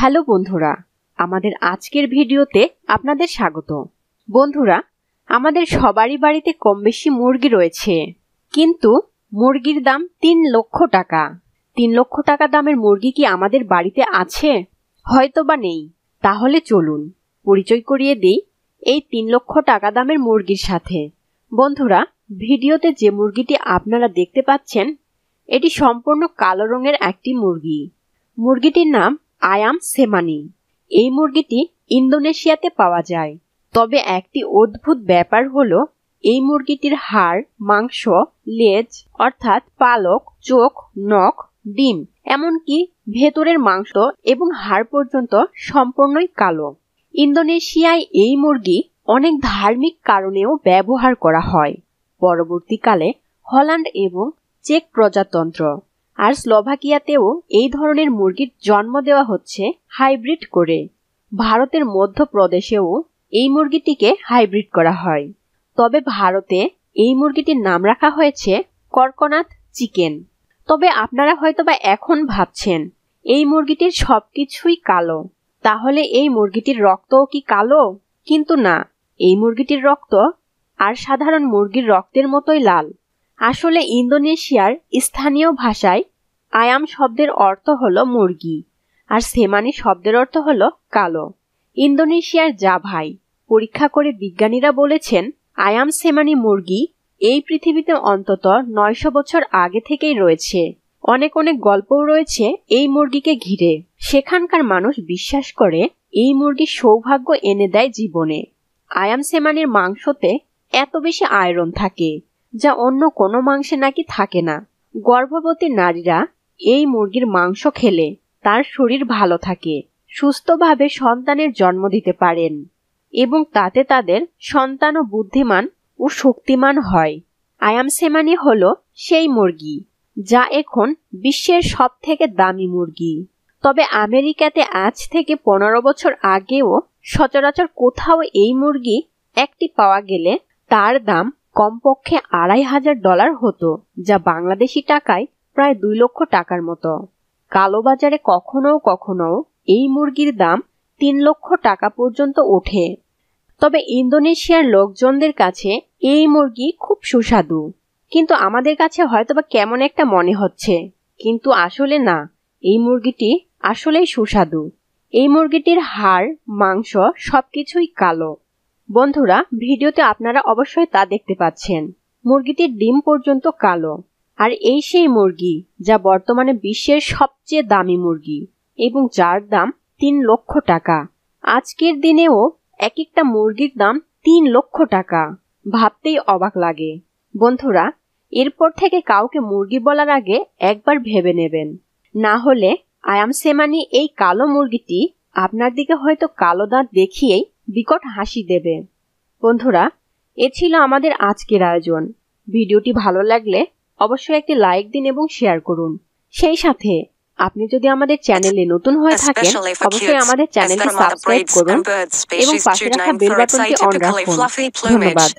Hello বন্ধুরা, আমাদের আজকের ভিডিওতে আপনাদের স্বাগত। বন্ধুরা, আমাদের সবারই বাড়িতে কম বেশি মুরগি রয়েছে, কিন্তু মুরগির দাম তিন লক্ষ টাকা। তিন লক্ষ টাকা দামের মুরগি কি আমাদের বাড়িতে আছে? হয়তো বা নেই। তাহলে চলুন, পরিচয় করিয়ে দিই এই তিন লক্ষ টাকা দামের মুরগির সাথে। বন্ধুরা, ভিডিওতে যে মুরগিটি আপনারা দেখতে পাচ্ছেন, এটি সম্পূর্ণ কালো রঙের একটি মুরগি। মুরগিটির নাম আয়াম সেমানি। এই মুরগিটি ইন্দোনেশিয়াতে পাওয়া যায়। তবে একটি অদ্ভুত ব্যাপার হলো, এই মুরগিটির হাড়, মাংস, লেজ, অর্থাৎ পালক, চোখ, নখ, ডিম, এমনকি ভেতরের মাংস এবং হাড় পর্যন্ত সম্পূর্ণই কালো। ইন্দোনেশিয়ায় এই মুরগি অনেক ধার্মিক কারণেও ব্যবহার করা হয়। পরবর্তীকালে হল্যান্ড এবং চেক প্রজাতন্ত্র। আর স্লোভাকিয়াতেও এই ধরনের মুরগির জন্ম দেওয়া হচ্ছে হাইব্রিড করে। ভারতের মধ্যপ্রদেশেও এই মুরগিটিকে হাইব্রিড করা হয়। তবে ভারতে এই মুরগিটির নাম রাখা হয়েছে কর্কনাথ চিকেন। তবে আপনারা হয়তোবা এখন ভাবছেন, এই মুরগিটির সবকিছুই কালো। তাহলে এই মুরগিটির রক্তও কি কালো? কিন্তু না, এই মুরগিটির রক্ত আর সাধারণ মুরগির রক্তের মতোই লাল। আসলে ইন্দোনেশিয়ার স্থানীয় ভাষায় আয়াম শব্দের অর্থ হল মুরগি, আর সেমানি শব্দের অর্থ হলো কালো। ইন্দোনেশিয়ার জাভাই, পরীক্ষা করে বিজ্ঞানীরা বলেছেন, আয়াম সেমানি মুরগি এই পৃথিবীতে অন্তত নয়শো বছর আগে থেকেই রয়েছে। অনেক অনেক গল্পও রয়েছে এই মুরগিকে ঘিরে। সেখানকার মানুষ বিশ্বাস করে এই মুরগি সৌভাগ্য এনে দেয় জীবনে। আয়াম সেমানির মাংসতে এত বেশি আয়রন থাকে যা অন্য কোনো মাংসে নাকি থাকে না। গর্ভবতী নারীরা এই মুরগির মাংস খেলে তার শরীর ভালো থাকে, সুস্থভাবে সন্তানের জন্ম দিতে পারেন এবং তাতে তাদের সন্তানও বুদ্ধিমান ও শক্তিমান হয়। আয়াম সেমানি হল সেই মুরগি যা এখন বিশ্বের সব থেকে দামি মুরগি। তবে আমেরিকাতে আজ থেকে পনেরো বছর আগেও সচরাচর কোথাও এই মুরগি একটি পাওয়া গেলে তার দাম কমপক্ষে আড়াই হাজার ডলার হতো, যা বাংলাদেশি টাকায় প্রায় দুই লক্ষ টাকার মতো। কালোবাজারে কখনো কখনো এই মুরগির দাম তিন লক্ষ টাকা পর্যন্ত ওঠে। তবে ইন্দোনেশিয়ার লোকজনদের কাছে এই মুরগি খুব সুস্বাদু। কিন্তু আমাদের কাছে হয়তোবা কেমন একটা মনে হচ্ছে। কিন্তু আসলে না, এই মুরগিটি আসলেই সুস্বাদু। এই মুরগিটির হাড়, মাংস সবকিছুই কালো। বন্ধুরা, ভিডিওতে আপনারা অবশ্যই তা দেখতে পাচ্ছেন। মুরগিটির ডিম পর্যন্ত কালো। আর এই সেই মুরগি, যা বর্তমানে বিশ্বের সবচেয়ে দামি মুরগি এবং যার দাম তিন লক্ষ টাকা। আজকের দিনেও এক একটা মুরগির দাম তিন লক্ষ টাকা। ভাবতেই অবাক লাগে। বন্ধুরা, এরপর থেকে কাউকে মুরগি বলার আগে একবার ভেবে নেবেন। না হলে আয়াম সেমানি এই কালো মুরগিটি আপনার দিকে হয়তো কালো দাঁত দেখিয়েই বিকট হাসি দেবে। বন্ধুরা এ ছিল আমাদের আজকের আয়োজন। ভিডিওটি ভালো লাগলে অবশ্যই একটি লাইক দিন এবং শেয়ার করুন। সেই সাথে আপনি যদি আমাদের চ্যানেলে নতুন হয়ে থাকেন অবশ্যই আমাদের চ্যানেলটি সাবস্ক্রাইব করুন এবং পাশে রাখা বেল বাটনটি অন রাখুন। ধন্যবাদ।